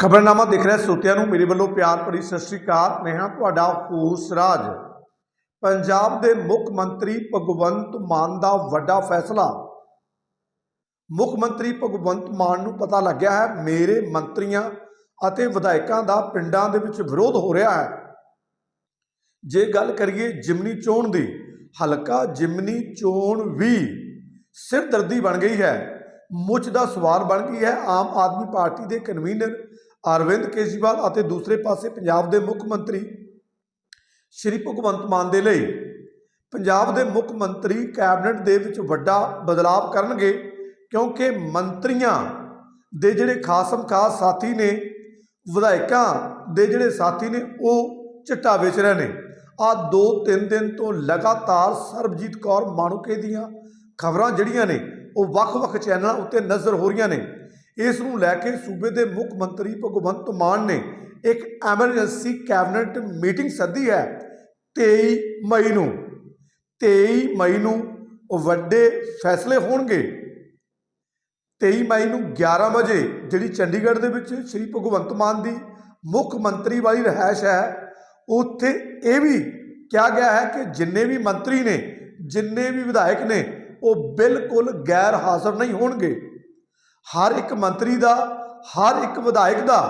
ਖਬਰਨਾਮਾ ਦੇਖ ਰਿਹਾ ਸੋਤਿਆਂ ਨੂੰ ਮੇਰੇ ਵੱਲੋਂ ਪਿਆਰ ਭਰੀ ਸਤਿ ਸ੍ਰੀ ਅਕਾਲ। ਮੈਂ ਹਾਂ ਤੁਹਾਡਾ ਹੋਸ ਰਾਜ। ਪੰਜਾਬ ਦੇ ਮੁੱਖ ਮੰਤਰੀ ਭਗਵੰਤ ਮਾਨ ਦਾ ਵੱਡਾ ਫੈਸਲਾ। ਮੁੱਖ ਮੰਤਰੀ ਭਗਵੰਤ ਮਾਨ ਨੂੰ ਪਤਾ ਲੱਗਿਆ ਹੈ, ਮੇਰੇ ਮੰਤਰੀਆਂ ਅਤੇ ਵਿਧਾਇਕਾਂ ਦਾ ਪਿੰਡਾਂ ਦੇ ਵਿੱਚ ਵਿਰੋਧ ਹੋ ਰਿਹਾ ਹੈ। ਜੇ ਗੱਲ ਕਰੀਏ ਜਿਮਨੀ ਚੋਣ ਦੀ, ਹਲਕਾ ਜਿਮਨੀ ਚੋਣ ਵੀ ਸਿਰਦਰਦੀ ਬਣ ਗਈ ਹੈ। ਮੁੱਚ ਦਾ ਸਵਾਲ ਬਣ ਗਈ ਹੈ। ਆਮ ਆਦਮੀ ਪਾਰਟੀ ਦੇ ਕਨਵੀਨਰ ਅਰਵਿੰਦ ਕੇਜਰੀਵਾਲ ਅਤੇ ਦੂਸਰੇ ਪਾਸੇ ਪੰਜਾਬ ਦੇ ਮੁੱਖ ਮੰਤਰੀ ਸ਼੍ਰੀ ਭਗਵੰਤ ਮਾਨ ਦੇ ਲਈ ਪੰਜਾਬ ਦੇ ਮੁੱਖ ਮੰਤਰੀ ਕੈਬਨਿਟ ਦੇ ਵਿੱਚ ਵੱਡਾ ਬਦਲਾਅ ਕਰਨਗੇ ਕਿਉਂਕਿ ਮੰਤਰੀਆਂ ਦੇ ਜਿਹੜੇ ਖਾਸਮ ਖਾਸ ਸਾਥੀ ਨੇ, ਵਿਧਾਇਕਾਂ ਦੇ ਜਿਹੜੇ ਸਾਥੀ ਨੇ, ਉਹ ਚਿੱਟਾ ਵੇਚ ਰਹੇ ਨੇ। ਆ ਦੋ ਤਿੰਨ ਦਿਨ ਤੋਂ ਲਗਾਤਾਰ ਸਰਬਜੀਤ ਕੌਰ ਮਾਣੂਕੇ ਦੀਆਂ ਖਬਰਾਂ ਜਿਹੜੀਆਂ ਨੇ, ਉਹ ਵੱਖ-ਵੱਖ ਚੈਨਲਾਂ ਉੱਤੇ ਨਜ਼ਰ ਹੋ ਰਹੀਆਂ ਨੇ। ਇਸ ਨੂੰ ਲੈ ਕੇ ਸੂਬੇ ਦੇ ਮੁੱਖ ਮੰਤਰੀ ਭਗਵੰਤ ਮਾਨ ਨੇ ਇੱਕ ਐਮਰਜੈਂਸੀ ਕੈਬਨਿਟ ਮੀਟਿੰਗ ਸੱਦੀ ਹੈ 23 ਮਈ ਨੂੰ। 23 ਮਈ ਨੂੰ ਵੱਡੇ ਫੈਸਲੇ ਹੋਣਗੇ। 23 ਮਈ ਨੂੰ 11 ਵਜੇ ਜਿਹੜੀ ਚੰਡੀਗੜ੍ਹ ਦੇ ਵਿੱਚ ਸ੍ਰੀ ਭਗਵੰਤ ਮਾਨ ਦੀ ਮੁੱਖ ਮੰਤਰੀ ਵਾਲੀ ਰਹਿائش ਹੈ, ਉੱਥੇ ਇਹ ਵੀ ਕਿਹਾ ਗਿਆ ਹੈ ਕਿ ਜਿੰਨੇ ਵੀ ਮੰਤਰੀ ਨੇ, ਜਿੰਨੇ ਵੀ ਵਿਧਾਇਕ ਨੇ, ਉਹ ਬਿਲਕੁਲ ਗੈਰ ਹਾਜ਼ਰ ਨਹੀਂ ਹੋਣਗੇ। ਹਰ ਇੱਕ ਮੰਤਰੀ ਦਾ, ਹਰ ਇੱਕ ਵਿਧਾਇਕ ਦਾ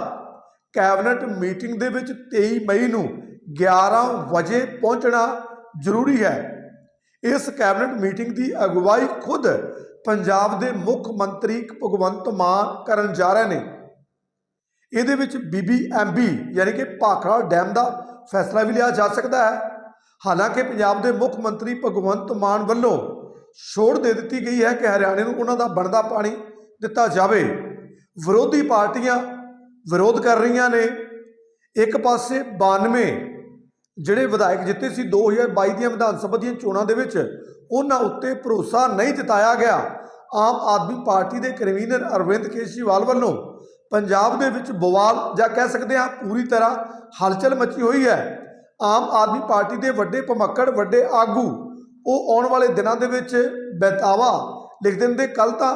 ਕੈਬਨਿਟ ਮੀਟਿੰਗ ਦੇ ਵਿੱਚ 23 ਮਈ ਨੂੰ 11 ਵਜੇ ਪਹੁੰਚਣਾ ਜ਼ਰੂਰੀ ਹੈ। ਇਸ ਕੈਬਨਿਟ ਮੀਟਿੰਗ ਦੀ ਅਗਵਾਈ ਖੁਦ ਪੰਜਾਬ ਦੇ ਮੁੱਖ ਮੰਤਰੀ ਭਗਵੰਤ ਮਾਨ ਕਰਨ ਜਾ ਰਹੇ ਨੇ। ਇਹਦੇ ਵਿੱਚ ਬੀਬੀਐਮਬੀ ਯਾਨੀ ਕਿ ਭਾਖੜਾ ਡੈਮ ਦਾ ਫੈਸਲਾ ਵੀ ਲਿਆ ਜਾ ਸਕਦਾ ਹੈ। ਹਾਲਾਂਕਿ ਪੰਜਾਬ ਦੇ ਮੁੱਖ ਮੰਤਰੀ ਭਗਵੰਤ ਮਾਨ ਵੱਲੋਂ ਛੋੜ ਦੇ ਦਿੱਤੀ ਗਈ ਹੈ ਕਿ ਹਰਿਆਣੇ ਨੂੰ ਉਹਨਾਂ ਦਾ ਬਣਦਾ ਪਾਣੀ ਦਿੱਤਾ ਜਾਵੇ। ਵਿਰੋਧੀ ਪਾਰਟੀਆਂ ਵਿਰੋਧ ਕਰ ਰਹੀਆਂ ਨੇ। ਇੱਕ ਪਾਸੇ 92 ਜਿਹੜੇ ਵਿਧਾਇਕ ਜਿੱਤੇ ਸੀ 2022 ਦੀਆਂ ਵਿਧਾਨ ਸਭਾ ਦੀਆਂ ਚੋਣਾਂ ਦੇ ਵਿੱਚ, ਉਹਨਾਂ ਉੱਤੇ ਭਰੋਸਾ ਨਹੀਂ ਜਤਾਇਆ ਗਿਆ। ਆਮ ਆਦਮੀ ਪਾਰਟੀ ਦੇ ਕਨਵੀਨਰ ਅਰਵਿੰਦ ਕੇਜਰੀਵਾਲ ਵੱਲੋਂ ਪੰਜਾਬ ਦੇ ਵਿੱਚ ਬਵਾਲ ਜਾਂ ਕਹਿ ਸਕਦੇ ਹਾਂ ਪੂਰੀ ਤਰ੍ਹਾਂ ਹਲਚਲ ਮਚੀ ਹੋਈ ਹੈ। ਆਮ ਆਦਮੀ ਪਾਰਟੀ ਦੇ ਵੱਡੇ ਭਮੱਕੜ, ਵੱਡੇ ਆਗੂ, ਉਹ ਆਉਣ ਵਾਲੇ ਦਿਨਾਂ ਦੇ ਵਿੱਚ ਬੈਤਾਵਾ ਲਿਖ ਦਿੰਦੇ। ਕੱਲ ਤਾਂ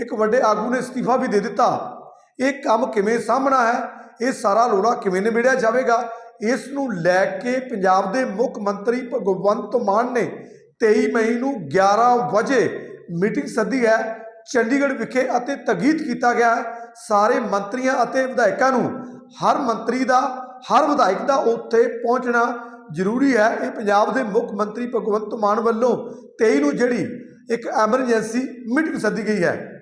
ਇੱਕ ਵੱਡੇ ਆਗੂ ਨੇ ਅਸਤੀਫਾ ਵੀ ਦੇ ਦਿੱਤਾ। ਇਹ ਕੰਮ ਕਿਵੇਂ ਸਾਹਮਣਾ ਹੈ? ਇਹ ਸਾਰਾ ਲੋੜਾ ਕਿਵੇਂ ਨਿਬੇੜਿਆ ਜਾਵੇਗਾ? ਇਸ ਨੂੰ ਲੈ ਕੇ ਪੰਜਾਬ ਦੇ ਮੁੱਖ ਮੰਤਰੀ ਭਗਵੰਤ ਮਾਨ ਨੇ 23 ਮਈ ਨੂੰ 11 ਵਜੇ ਮੀਟਿੰਗ ਸੱਦੀ ਹੈ। ਚੰਡੀਗੜ੍ਹ ਵਿਖੇ ਅਤੇ ਤਗੀਤ ਕੀਤਾ ਗਿਆ ਹੈ। ਸਾਰੇ ਮੰਤਰੀਆਂ ਅਤੇ ਵਿਧਾਇਕਾਂ ਨੂੰ ਹਰ ਮੰਤਰੀ ਦਾ, ਹਰ ਵਿਧਾਇਕ ਦਾ ਉੱਥੇ ਪਹੁੰਚਣਾ ਜ਼ਰੂਰੀ ਹੈ। ਇਹ ਪੰਜਾਬ ਦੇ ਮੁੱਖ ਮੰਤਰੀ ਭਗਵੰਤ ਮਾਨ ਵੱਲੋਂ 23 ਨੂੰ ਜਿਹੜੀ ਇੱਕ ਐਮਰਜੈਂਸੀ ਮੀਟਿੰਗ ਸੱਦੀ ਗਈ ਹੈ।